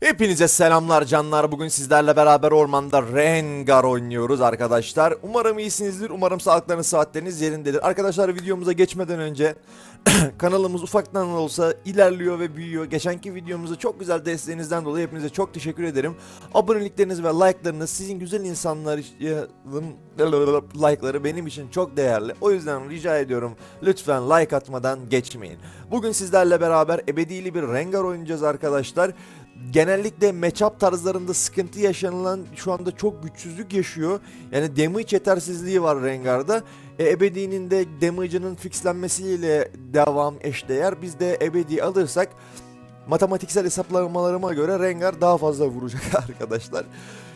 Hepinize selamlar canlar. Bugün sizlerle beraber ormanda Rengar oynuyoruz arkadaşlar. Umarım iyisinizdir. Umarım sağlıklarınız, saatleriniz yerindedir. Arkadaşlar videomuza geçmeden önce kanalımız ufaktan olsa ilerliyor ve büyüyor. Geçenki videomuza çok güzel desteğinizden dolayı hepinize çok teşekkür ederim. Abonelikleriniz ve like'larınız sizin güzel insanların like'ları benim için çok değerli. O yüzden rica ediyorum lütfen like atmadan geçmeyin. Bugün sizlerle beraber ebedili bir Rengar oynayacağız arkadaşlar genellikle matchup tarzlarında sıkıntı yaşanılan şu anda çok güçsüzlük yaşıyor. Yani damage yetersizliği var Rengar'da. E, Ebedi'nin de damage'ının fixlenmesiyle devam eşdeğer. Biz de Ebedi alırsak matematiksel hesaplamalarıma göre Rengar daha fazla vuracak arkadaşlar.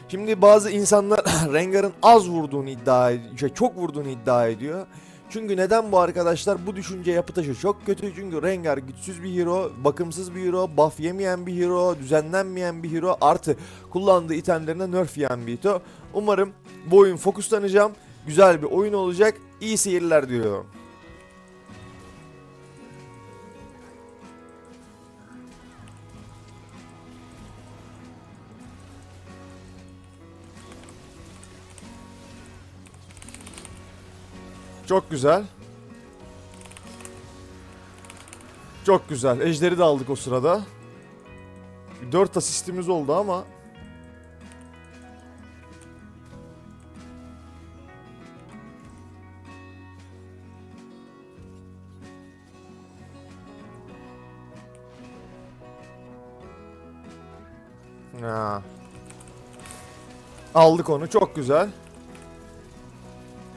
Şimdi bazı insanlar Rengar'ın az vurduğunu iddia ediyor, şey, çok vurduğunu iddia ediyor. Çünkü neden bu arkadaşlar? Bu düşünce yapı taşı çok kötü. Çünkü Rengar güçsüz bir hero, bakımsız bir hero, buff yemeyen bir hero, düzenlenmeyen bir hero, artı kullandığı itemlerine nerf yiyen bir hero. Umarım bu oyun fokuslanacağım. Güzel bir oyun olacak. İyi seyirler diliyorum. Çok güzel. Çok güzel. Ejderi de aldık o sırada. 4 asistimiz oldu ama Ha. Aldık onu. Çok güzel.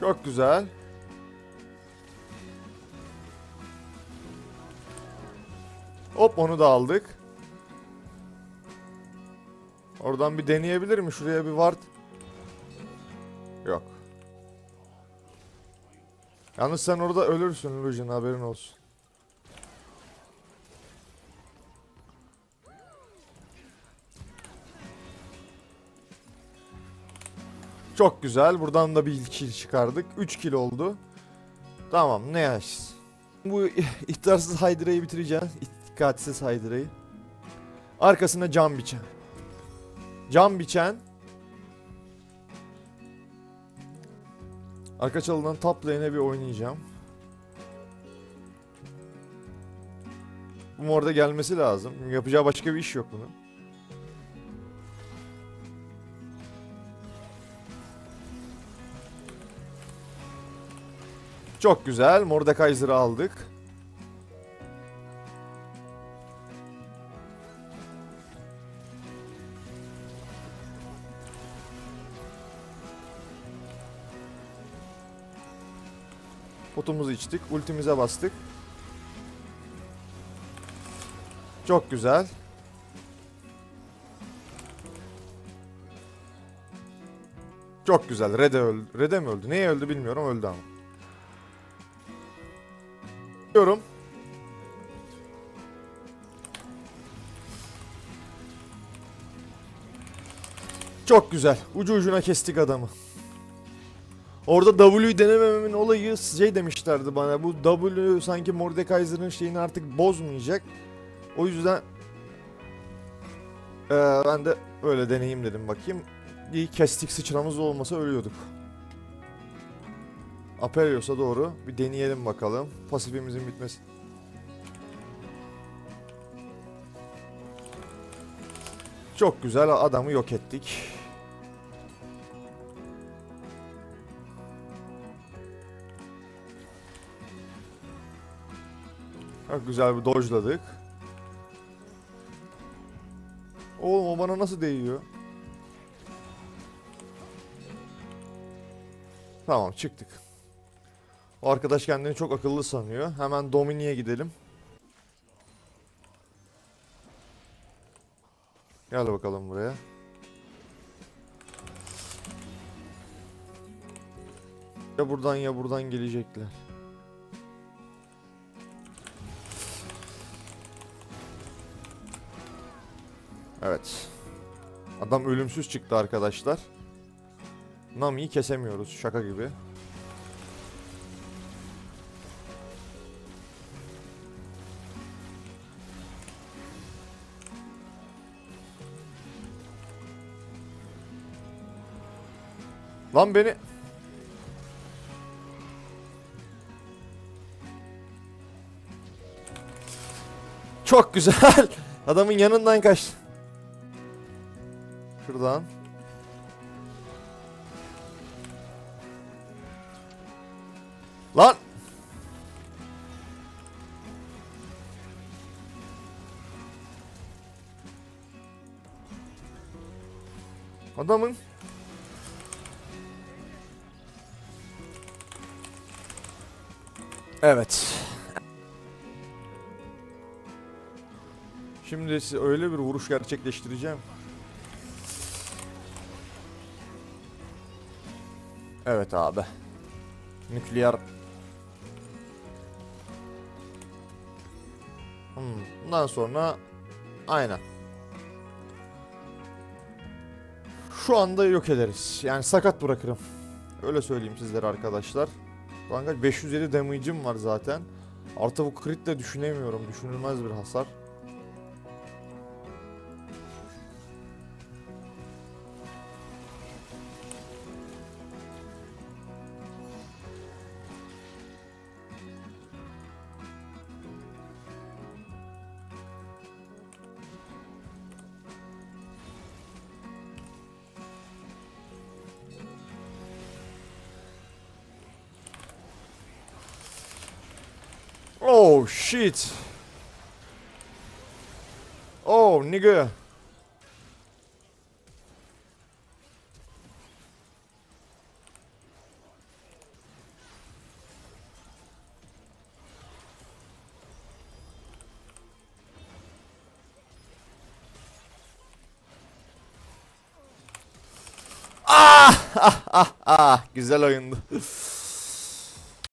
Çok güzel. Hop onu da aldık. Oradan bir deneyebilir mi? Şuraya bir ward. Yok. Yalnız sen orada ölürsün Lucian haberin olsun. Çok güzel. Buradan da bir kill çıkardık. 3 kill oldu. Tamam ne yaş. Bu ihtiyarsız Hydra'yı bitireceğiz. Dikkatsiz Hydra'yı. Arkasına cam biçen. Cam biçen. Arka çalıdan top lane'e bir oynayacağım. Bu orada gelmesi lazım. Yapacağı başka bir iş yok bunun. Çok güzel. Mordekaiser'ı aldık. Potumuzu içtik. Ultimize bastık. Çok güzel. Çok güzel. Red'e öldü. Red'e mi öldü? Neye öldü bilmiyorum. Öldü ama. Diyorum. Çok güzel. Ucu ucuna kestik adamı. Orada W'yu denemememin olayı şey demişlerdi bana. Bu W sanki Mordekaiser'ın şeyini artık bozmayacak. O yüzden eee, ben de öyle deneyeyim dedim bakayım. İyi kestik sıçramız olmasa ölüyorduk. Apelios'a doğru bir deneyelim bakalım. Pasifimizin bitmesi. Çok güzel adamı yok ettik. Çok güzel bir dojladık. Oğlum o bana nasıl değiyor? Tamam çıktık. O arkadaş kendini çok akıllı sanıyor. Hemen Domini'ye gidelim. Gel bakalım buraya. Ya buradan ya buradan gelecekler. Evet. Adam ölümsüz çıktı arkadaşlar. Nami'yi kesemiyoruz şaka gibi. Lan beni... Çok güzel. Adamın yanından kaçtı. Şuradan. Lan! Adamın Evet. Şimdi size öyle bir vuruş gerçekleştireceğim. Evet abi. Nükleer. Hmm, Bundan sonra aynen. Şu anda yok ederiz. Yani sakat bırakırım. Öyle söyleyeyim sizlere arkadaşlar. Kanka 507 damage'im var zaten. Artı bu crit de düşünemiyorum. Düşünülmez bir hasar. Oh shit. Oh nigga. Ah, ah, ah, ah. Güzel oyundu.